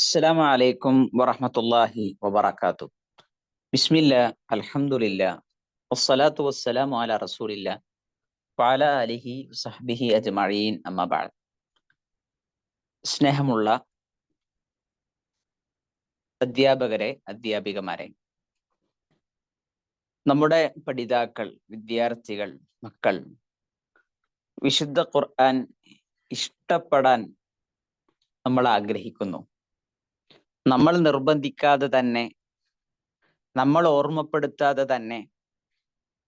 السلام عليكم ورحمة الله وبركاته بسم الله الحمد لله والصلاة والسلام على رسول الله وعلى آله وصحبه أجمعين أما بعد സ്നേഹമുള്ള അധ്യാപകരെ അധ്യാപികമാരെ നമ്മുടെ പഠിതാക്കൾ വിദ്യാർത്ഥികൾ മക്കൾ വിശുദ്ധ ഖുർആൻ ഇഷ്ടപ്പെടാൻ നമ്മൾ ആഗ്രഹിക്കുന്നു നമ്മൾ നിർബന്ധിക്കാതെ തന്നെ നമ്മൾ ഓർമ്മപ്പെടുത്താതെ തന്നെ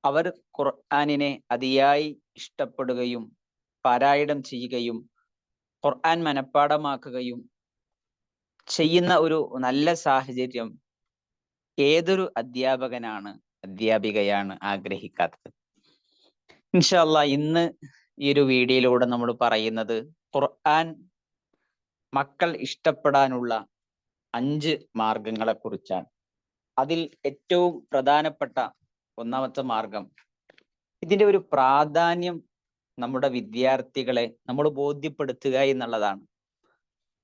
അവർ ഖുർആാനിനെ അതിയായി ഇഷ്ടപ്പെടുകയും പാരായണം ചെയ്യുകയും ഖുർആൻ മനഃപ്പാടമാക്കുകയും ചെയ്യുന്ന ഒരു നല്ല സാഹചര്യം ഏതൊരു അധ്യാപകനാണ് അധ്യാപികയാണ് ആഗ്രഹിക്കാത്തത്. ഇൻഷല്ല ഇന്ന് ഈ ഒരു വീഡിയോയിലൂടെ നമ്മൾ പറയുന്നത് ഖുർആൻ മക്കൾ ഇഷ്ടപ്പെടാനുള്ള അഞ്ച് മാർഗങ്ങളെ കുറിച്ചാണ് അതിൽ ഏറ്റവും പ്രധാനപ്പെട്ട ഒന്നാമത്തെ മാർഗം ഇതിന്റെ ഒരു പ്രാധാന്യം നമ്മുടെ വിദ്യാർത്ഥികളെ നമ്മൾ ബോധ്യപ്പെടുത്തുക എന്നുള്ളതാണ്.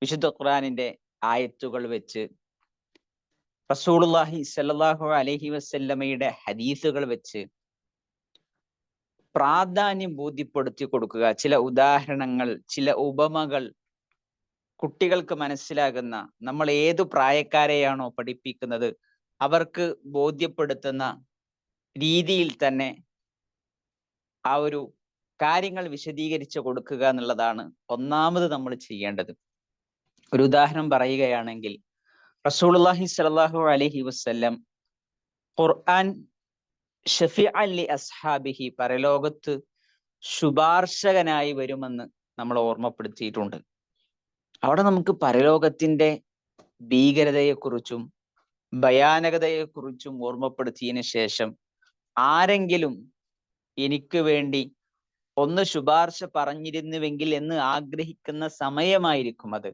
വിശുദ്ധ ഖുർആനിന്റെ ആയത്തുകൾ വെച്ച് റസൂലുള്ളാഹി സ്വല്ലല്ലാഹു അലൈഹി വസല്ലമയുടെ ഹദീസുകൾ വെച്ച് പ്രാധാന്യം ബോധ്യപ്പെടുത്തി കൊടുക്കുക. ചില ഉദാഹരണങ്ങൾ ചില ഉപമകൾ കുട്ടികൾക്ക് മനസ്സിലാകുന്ന നമ്മൾ ഏതു പ്രായക്കാരെയാണോ പഠിപ്പിക്കുന്നത് അവർക്ക് ബോധ്യപ്പെടുത്തുന്ന രീതിയിൽ തന്നെ ആ ഒരു കാര്യങ്ങൾ വിശദീകരിച്ചു കൊടുക്കുക എന്നുള്ളതാണ് ഒന്നാമത് നമ്മൾ ചെയ്യേണ്ടത്. ഒരു ഉദാഹരണം പറയുകയാണെങ്കിൽ റസൂലുള്ളാഹി സ്വല്ലല്ലാഹു അലൈഹി വസല്ലം ഖുർആൻ ഷഫി അലി അസ്ഹാബിഹി പരലോകത്ത് ശുപാർശകനായി വരുമെന്ന് നമ്മൾ ഓർമ്മപ്പെടുത്തിയിട്ടുണ്ട്. അവിടെ നമുക്ക് പരലോകത്തിന്റെ ഭീകരതയെക്കുറിച്ചും ഭയാനകതയെക്കുറിച്ചും ഓർമ്മപ്പെടുത്തിയതിന് ശേഷം ആരെങ്കിലും എനിക്ക് വേണ്ടി ഒന്ന് ശുപാർശ പറഞ്ഞിരുന്നുവെങ്കിൽ എന്ന് ആഗ്രഹിക്കുന്ന സമയമായിരിക്കും അത്.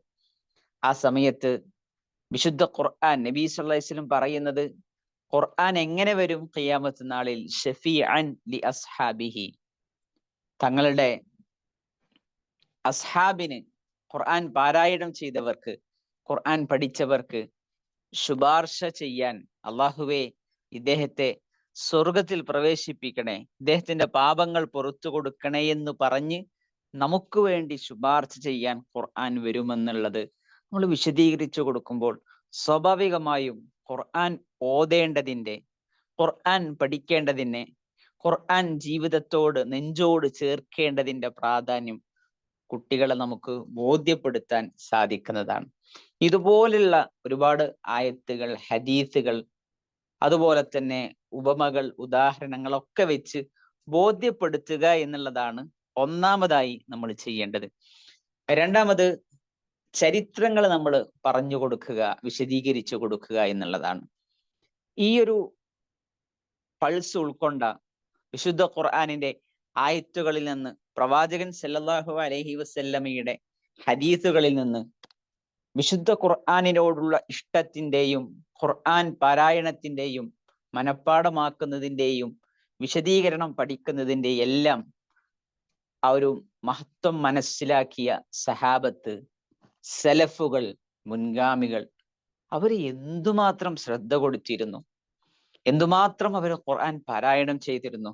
ആ സമയത്ത് വിശുദ്ധ ഖുർആൻ നബി സല്ലാസ്ലും പറയുന്നത് ഖുർആൻ എങ്ങനെ വരും ഖിയാമത്ത് നാളിൽ? ലി അസ്ഹാബിഹി. തങ്ങളുടെ അസ്ഹാബിന് ഖുർആൻ പാരായണം ചെയ്തവർക്ക് ഖുർആൻ പഠിച്ചവർക്ക് ശുപാർശ ചെയ്യാൻ അള്ളാഹുവെ ഇദ്ദേഹത്തെ സ്വർഗത്തിൽ പ്രവേശിപ്പിക്കണേ. ഇദ്ദേഹത്തിന്റെ പാപങ്ങൾ പുറത്തു കൊടുക്കണേ എന്ന് പറഞ്ഞ് നമുക്ക് വേണ്ടി ശുപാർശ ചെയ്യാൻ ഖുർആൻ വരുമെന്നുള്ളത് നമ്മൾ വിശദീകരിച്ചു കൊടുക്കുമ്പോൾ സ്വാഭാവികമായും ഖുർആൻ ഓതേണ്ടതിന്റെ ഖുർആൻ പഠിക്കേണ്ടതിനെ ഖുർആൻ ജീവിതത്തോട് നെഞ്ചോട് ചേർക്കേണ്ടതിന്റെ പ്രാധാന്യം കുട്ടികളെ നമുക്ക് ബോധ്യപ്പെടുത്താൻ സാധിക്കുന്നതാണ്. ഇതുപോലുള്ള ഒരുപാട് ആയത്തുകൾ ഹദീസുകൾ അതുപോലെ തന്നെ ഉപമകൾ ഉദാഹരണങ്ങളൊക്കെ വെച്ച് ബോധ്യപ്പെടുത്തുക എന്നുള്ളതാണ് ഒന്നാമതായി നമ്മൾ ചെയ്യേണ്ടത്. രണ്ടാമത് ചരിത്രങ്ങൾ നമ്മൾ പറഞ്ഞു കൊടുക്കുക വിശദീകരിച്ചു കൊടുക്കുക എന്നുള്ളതാണ്. ഈ ഒരു പൾസ് ഉൾക്കൊണ്ട വിശുദ്ധ ഖുർആാനിന്റെ ആയത്തുകളിൽ നിന്ന് പ്രവാചകൻ സല്ലല്ലാഹു അലൈഹി വസല്ലമയുടെ ഹദീസുകളിൽ നിന്ന് വിശുദ്ധ ഖുർആാനിനോടുള്ള ഇഷ്ടത്തിന്റെയും ഖുർആൻ പാരായണത്തിന്റെയും മനഃപ്പാടമാക്കുന്നതിന്റെയും വിശദീകരണം പഠിക്കുന്നതിന്റെ എല്ലാം ആ ഒരു മഹത്വം മനസ്സിലാക്കിയ സഹാബത്ത് സലഫുകൾ മുൻഗാമികൾ അവർ എന്തുമാത്രം ശ്രദ്ധ കൊടുത്തിരുന്നു? എന്തുമാത്രം അവർ ഖുർആൻ പാരായണം ചെയ്തിരുന്നു?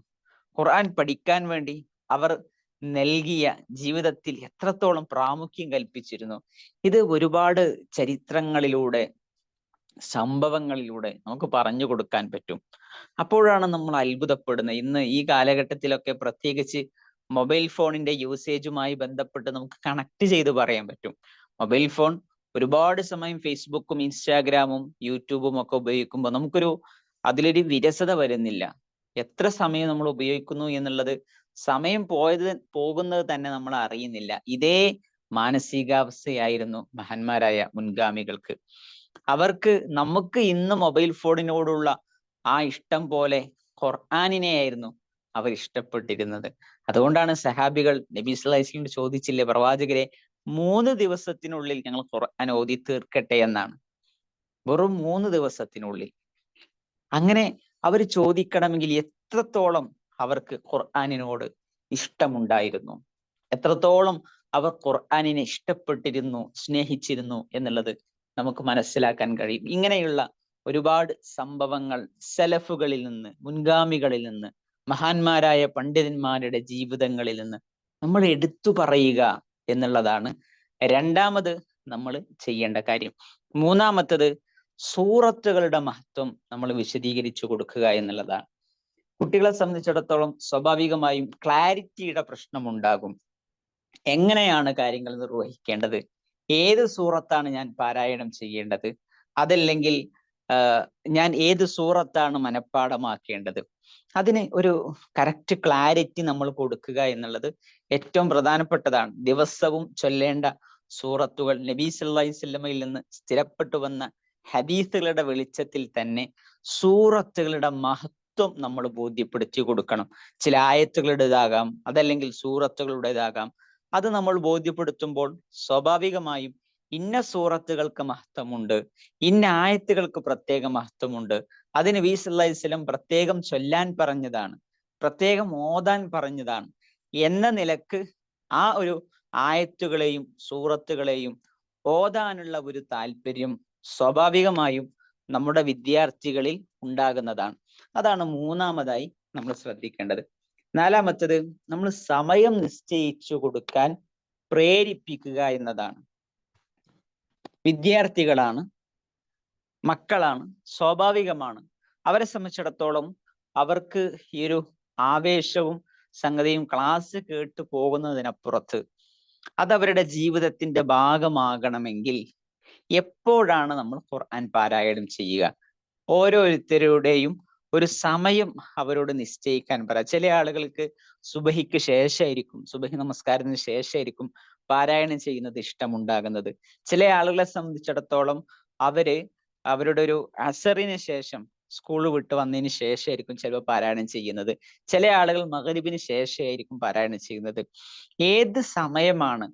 ഖുർആൻ പഠിക്കാൻ വേണ്ടി അവർ നൽകിയ ജീവിതത്തിൽ എത്രത്തോളം പ്രാമുഖ്യം കൽപ്പിച്ചിരുന്നു. ഇത് ഒരുപാട് ചരിത്രങ്ങളിലൂടെ സംഭവങ്ങളിലൂടെ നമുക്ക് പറഞ്ഞു കൊടുക്കാൻ പറ്റും. അപ്പോഴാണ് നമ്മൾ അത്ഭുതപ്പെടുന്നത്. ഇന്ന് ഈ കാലഘട്ടത്തിലൊക്കെ പ്രത്യേകിച്ച് മൊബൈൽ ഫോണിന്റെ യൂസേജുമായി ബന്ധപ്പെട്ട് നമുക്ക് കണക്ട് ചെയ്ത് പറയാൻ പറ്റും. മൊബൈൽ ഫോൺ ഒരുപാട് സമയം ഫേസ്ബുക്കും ഇൻസ്റ്റാഗ്രാമും യൂട്യൂബും ഒക്കെ ഉപയോഗിക്കുമ്പോൾ നമുക്കൊരു അതിലൊരു വിരസത വരുന്നില്ല. എത്ര സമയം നമ്മൾ ഉപയോഗിക്കുന്നു എന്നുള്ളത് സമയം പോയത് പോകുന്നത് തന്നെ നമ്മൾ അറിയുന്നില്ല. ഇതേ മാനസികാവസ്ഥയായിരുന്നു മഹാന്മാരായ മുൻഗാമികൾക്ക്. അവർക്ക് നമുക്ക് ഇന്ന് മൊബൈൽ ഫോണിനോടുള്ള ആ ഇഷ്ടം പോലെ ഖുർആാനിനെയായിരുന്നു അവർ ഇഷ്ടപ്പെട്ടിരുന്നത്. അതുകൊണ്ടാണ് സഹാബികൾ നബി ചോദിച്ചില്ലേ പ്രവാചകരെ മൂന്ന് ദിവസത്തിനുള്ളിൽ ഞങ്ങൾ ഖുർആൻ ഓതി തീർക്കട്ടെ എന്നാണ്. വെറും മൂന്ന് ദിവസത്തിനുള്ളിൽ. അങ്ങനെ അവർ ചോദിക്കണമെങ്കിൽ എത്രത്തോളം അവർക്ക് ഖുർആാനിനോട് ഇഷ്ടമുണ്ടായിരുന്നു? എത്രത്തോളം അവർ ഖുർആാനിനെ ഇഷ്ടപ്പെട്ടിരുന്നു സ്നേഹിച്ചിരുന്നു എന്നുള്ളത് നമുക്ക് മനസ്സിലാക്കാൻ കഴിയും. ഇങ്ങനെയുള്ള ഒരുപാട് സംഭവങ്ങൾ സെലഫുകളിൽ നിന്ന് മുൻഗാമികളിൽ നിന്ന് മഹാന്മാരായ പണ്ഡിതന്മാരുടെ ജീവിതങ്ങളിൽ നിന്ന് നമ്മൾ എടുത്തു പറയുക എന്നുള്ളതാണ് രണ്ടാമത് നമ്മൾ ചെയ്യേണ്ട കാര്യം. മൂന്നാമത്തത് സൂറത്തുകളുടെ മഹത്വം നമ്മൾ വിശദീകരിച്ചു കൊടുക്കുക എന്നുള്ളതാണ്. കുട്ടികളെ സംബന്ധിച്ചിടത്തോളം സ്വാഭാവികമായും ക്ലാരിറ്റിയുടെ പ്രശ്നം ഉണ്ടാകും എങ്ങനെയാണ് കാര്യങ്ങൾ നിർവഹിക്കേണ്ടത്? ഏത് സൂറത്താണ് ഞാൻ പാരായണം ചെയ്യേണ്ടത്? അതല്ലെങ്കിൽ ഞാൻ ഏത് സൂറത്താണ് മനഃപ്പാടമാക്കേണ്ടത് അതിന് ഒരു കറക്റ്റ് ക്ലാരിറ്റി നമ്മൾ കൊടുക്കുക എന്നുള്ളത് ഏറ്റവും പ്രധാനപ്പെട്ടതാണ്. ദിവസവും ചൊല്ലേണ്ട സൂറത്തുകൾ നബീസ് സല്ലല്ലാഹി സ്വല്ലമയിൽ നിന്ന് സ്ഥിരപ്പെട്ടു വന്ന ഹദീസുകളുടെ വെളിച്ചത്തിൽ തന്നെ സൂറത്തുകളുടെ മഹത്വം നമ്മൾ ബോധ്യപ്പെടുത്തി കൊടുക്കണം. ചില ആയത്തുകളുടേതാകാം അതല്ലെങ്കിൽ സൂറത്തുകളുടേതാകാം. അത് നമ്മൾ ബോധ്യപ്പെടുത്തുമ്പോൾ സ്വാഭാവികമായും ഇന്ന സൂറത്തുകൾക്ക് മഹത്വമുണ്ട് ഇന്ന ആയത്തുകൾക്ക് പ്രത്യേക മഹത്വമുണ്ട്. അതിന് വി സല്ലാസ്ലം പ്രത്യേകം ചൊല്ലാൻ പറഞ്ഞതാണ് പ്രത്യേകം ഓതാൻ പറഞ്ഞതാണ്. എന്ന നിലയ്ക്ക് ആ ഒരു ആയത്തുകളെയും സൂറത്തുകളെയും ഓതാനുള്ള ഒരു താല്പര്യം സ്വാഭാവികമായും നമ്മുടെ വിദ്യാർത്ഥികളിൽ ഉണ്ടാകുന്നതാണ്. അതാണ് മൂന്നാമതായി നമ്മൾ ശ്രദ്ധിക്കേണ്ടത്. നാലാമത്തത് നമ്മൾ സമയം നിശ്ചയിച്ചു കൊടുക്കാൻ പ്രേരിപ്പിക്കുക എന്നതാണ്. വിദ്യാർത്ഥികളാണ് മക്കളാണ് സ്വാഭാവികമാണ്. അവരെ സംബന്ധിച്ചിടത്തോളം അവർക്ക് ഈ ഒരു ആവേശവും സംഗതിയും ക്ലാസ് കേട്ട് പോകുന്നതിനപ്പുറത്ത് അതവരുടെ ജീവിതത്തിന്റെ ഭാഗമാകണമെങ്കിൽ എപ്പോഴാണ് നമ്മൾ ഖുർആൻ പാരായണം ചെയ്യുക? ഓരോരുത്തരുടെയും ഒരു സമയം അവരോട് നിശ്ചയിക്കാൻ പറ. ചില ആളുകൾക്ക് സുബഹിക്ക് ശേഷമായിരിക്കും സുബഹി നമസ്കാരത്തിന് ശേഷമായിരിക്കും പാരായണം ചെയ്യുന്നത് ഇഷ്ടമുണ്ടാകുന്നത്. ചില ആളുകളെ സംബന്ധിച്ചിടത്തോളം അവർ അവരുടെ ഒരു അസറിന് ശേഷം സ്കൂൾ വിട്ട് വന്നതിന് ശേഷമായിരിക്കും ചിലപ്പോൾ പാരായണം ചെയ്യുന്നത്. ചില ആളുകൾ മകരിബിന് ശേഷമായിരിക്കും പാരായണം ചെയ്യുന്നത്. ഏത് സമയമാണ്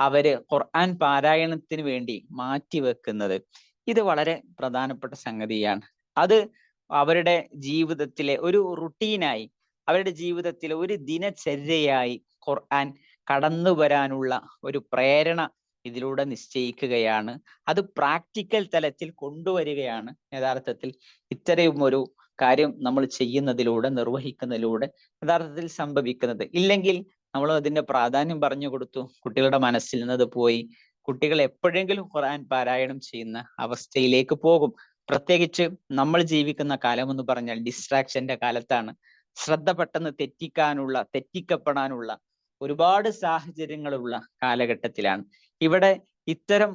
അവർ ഖുർആൻ പാരായണത്തിന് വേണ്ടി മാറ്റി വെക്കുന്നത്. ഇത് വളരെ പ്രധാനപ്പെട്ട സംഗതിയാണ്. അത് അവരുടെ ജീവിതത്തിലെ ഒരു റുട്ടീനായി അവരുടെ ജീവിതത്തിലെ ഒരു ദിനചര്യയായി ഖുർആൻ കടന്നു വരാനുള്ള ഒരു പ്രേരണ ഇതിലൂടെ നിശ്ചയിക്കുകയാണ്. അത് പ്രാക്ടിക്കൽ തലത്തിൽ കൊണ്ടുവരികയാണ്. യഥാർത്ഥത്തിൽ ഇത്തരം ഒരു കാര്യം നമ്മൾ ചെയ്യുന്നതിലൂടെ നിർവഹിക്കുന്നതിലൂടെ യഥാർത്ഥത്തിൽ സംഭവിക്കുന്നത്. ഇല്ലെങ്കിൽ നമ്മൾ അതിന്റെ പ്രാധാന്യം പറഞ്ഞു കൊടുത്തു. കുട്ടികളുടെ മനസ്സിൽ നിന്ന് പോയി. കുട്ടികൾ എപ്പോഴെങ്കിലും ഖുർആൻ പാരായണം ചെയ്യുന്ന അവസ്ഥയിലേക്ക് പോകും. പ്രത്യേകിച്ച് നമ്മൾ ജീവിക്കുന്ന കാലം എന്ന് പറഞ്ഞാൽ ഡിസ്ട്രാക്ഷന്റെ കാലത്താണ്. ശ്രദ്ധ പെട്ടെന്ന് തെറ്റിക്കാനുള്ള തെറ്റിക്കപ്പെടാനുള്ള ഒരുപാട് സാഹചര്യങ്ങളുള്ള കാലഘട്ടത്തിലാണ്. ഇവിടെ ഇത്തരം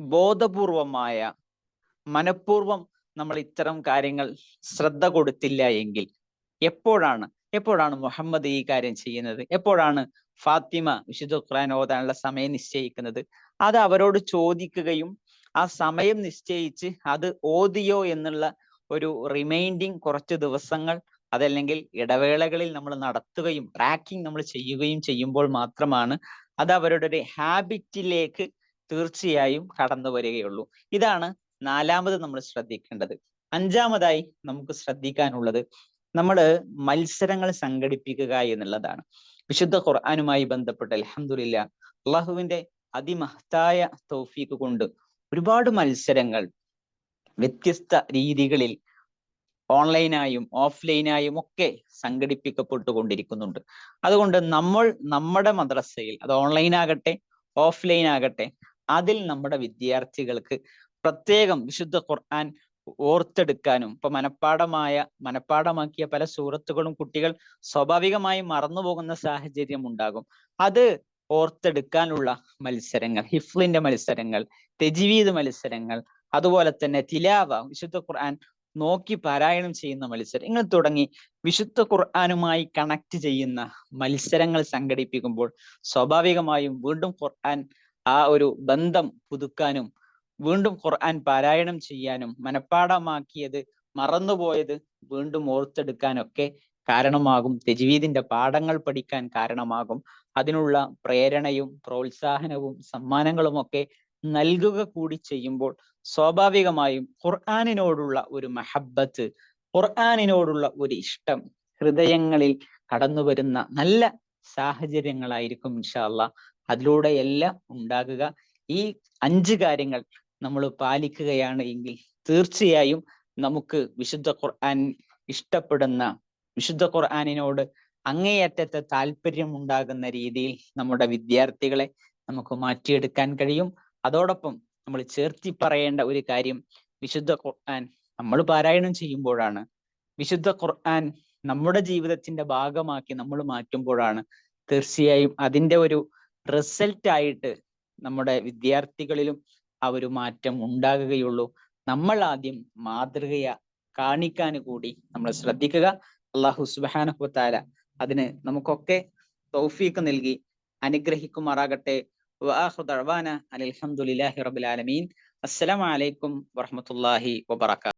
ബോധപൂർവമായ മനഃപൂർവം നമ്മൾ ഇത്തരം കാര്യങ്ങൾ ശ്രദ്ധ കൊടുത്തില്ല എങ്കിൽ എപ്പോഴാണ് എപ്പോഴാണ് മുഹമ്മദ് ഈ കാര്യം ചെയ്യുന്നത്? എപ്പോഴാണ് ഫാത്തിമ വിശുദ്ധ ഖുർആൻ ഓതാനുള്ള സമയം നിശ്ചയിക്കുന്നത്? അത് അവരോട് ചോദിക്കുകയും ആ സമയം നിശ്ചയിച്ച് അത് ഓതിയോ എന്നുള്ള ഒരു റിമൈൻഡിങ് കുറച്ച് ദിവസങ്ങൾ അതല്ലെങ്കിൽ ഇടവേളകളിൽ നമ്മൾ നടത്തുകയും ട്രാക്കിംഗ് നമ്മൾ ചെയ്യുകയും ചെയ്യുമ്പോൾ മാത്രമാണ് അത് അവരുടെ ഒരു ഹാബിറ്റിലേക്ക് തീർച്ചയായും കടന്നു വരികയുള്ളൂ. ഇതാണ് നാലാമത് നമ്മൾ ശ്രദ്ധിക്കേണ്ടത്. അഞ്ചാമതായി നമുക്ക് ശ്രദ്ധിക്കാനുള്ളത് നമ്മൾ മത്സരങ്ങൾ സംഘടിപ്പിക്കുക എന്നുള്ളതാണ്. വിശുദ്ധ ഖുർആാനുമായി ബന്ധപ്പെട്ട് അലഹമുല്ല അള്ളാഹുവിന്റെ അതിമഹത്തായ തൗഫീക്ക് കൊണ്ട് ഒരുപാട് മത്സരങ്ങൾ വ്യത്യസ്ത രീതികളിൽ ഓൺലൈനായും ഓഫ്ലൈനായും ഒക്കെ സംഘടിപ്പിക്കപ്പെട്ടുകൊണ്ടിരിക്കുന്നുണ്ട്. അതുകൊണ്ട് നമ്മൾ നമ്മുടെ മദ്രസയിൽ അത് ഓൺലൈൻ ആകട്ടെ ഓഫ്ലൈൻ ആകട്ടെ അതിൽ നമ്മുടെ വിദ്യാർത്ഥികൾക്ക് പ്രത്യേകം വിശുദ്ധ ഖുർആൻ ഓർത്തെടുക്കാനും ഇപ്പൊ മനഃപ്പാടമായ മനഃപ്പാടമാക്കിയ പല സൂറത്തുകളും കുട്ടികൾ സ്വാഭാവികമായി മറന്നുപോകുന്ന സാഹചര്യം ഉണ്ടാകും. അത് ഓർത്തെടുക്കാനുള്ള മത്സരങ്ങൾ ഹിഫ്ലിന്റെ മത്സരങ്ങൾ തെജിവീദ് മത്സരങ്ങൾ അതുപോലെ തന്നെ തിലാവ വിശുദ്ധ ഖുർആൻ നോക്കി പാരായണം ചെയ്യുന്ന മത്സരം ഇങ്ങനെ തുടങ്ങി വിശുദ്ധ ഖുർആാനുമായി കണക്ട് ചെയ്യുന്ന മത്സരങ്ങൾ സംഘടിപ്പിക്കുമ്പോൾ സ്വാഭാവികമായും വീണ്ടും ഖുർആൻ ആ ഒരു ബന്ധം പുതുക്കാനും വീണ്ടും ഖുർആൻ പാരായണം ചെയ്യാനും മനഃപ്പാടമാക്കിയത് മറന്നുപോയത് വീണ്ടും ഓർത്തെടുക്കാനൊക്കെ കാരണമാകും. തെജ്വീദിന്റെ പാഠങ്ങൾ പഠിക്കാൻ കാരണമാകും. അതിനുള്ള പ്രേരണയും പ്രോത്സാഹനവും സമ്മാനങ്ങളും ഒക്കെ നൽകുക കൂടി ചെയ്യുമ്പോൾ സ്വാഭാവികമായും ഖുർആാനിനോടുള്ള ഒരു മഹബത്ത് ഖുർആാനിനോടുള്ള ഒരു ഇഷ്ടം ഹൃദയങ്ങളിൽ കടന്നു വരുന്ന നല്ല സാഹചര്യങ്ങളായിരിക്കും ഇൻഷാല്ല അതിലൂടെ എല്ലാം ഉണ്ടാകുക. ഈ അഞ്ച് കാര്യങ്ങൾ നമ്മൾ പാലിക്കുകയാണ് എങ്കിൽ തീർച്ചയായും നമുക്ക് വിശുദ്ധ ഖുർആൻ ഇഷ്ടപ്പെടുന്ന വിശുദ്ധ ഖുർആനിനോട് അങ്ങേയറ്റത്തെ താല്പര്യം ഉണ്ടാകുന്ന രീതിയിൽ നമ്മുടെ വിദ്യാർത്ഥികളെ നമുക്ക് മാറ്റിയെടുക്കാൻ കഴിയും. അതോടൊപ്പം നമ്മൾ ചേർത്തി പറയേണ്ട ഒരു കാര്യം വിശുദ്ധ ഖുർആൻ നമ്മൾ പാരായണം ചെയ്യുമ്പോഴാണ്. വിശുദ്ധ ഖുർആൻ നമ്മുടെ ജീവിതത്തിന്റെ ഭാഗമാക്കി നമ്മൾ മാറ്റുമ്പോഴാണ് തീർച്ചയായും അതിന്റെ ഒരു റിസൾട്ട് ആയിട്ട് നമ്മുടെ വിദ്യാർത്ഥികളിലും ആ ഒരു മാറ്റം ഉണ്ടാകുകയുള്ളൂ. നമ്മൾ ആദ്യം മാതൃകയ കാണിക്കാൻ കൂടി നമ്മൾ ശ്രദ്ധിക്കുക. അള്ളാഹു സുബാനഹുത്താല അതിന് നമുക്കൊക്കെ തൗഫീഖ് നൽകി അനുഗ്രഹിക്കുമാറാകട്ടെ. അലഹമുല്ലാഹി റബുലാലമീൻ അസ്സലാമലൈക്കും വറഹമത്തല്ലാഹി വബർക്കാത്തു